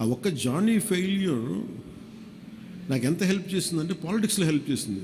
ఆ ఒక్క Johnny failure నాకు ఎంత హెల్ప్ చేసిందంటే పాలిటిక్స్లో హెల్ప్ చేసింది.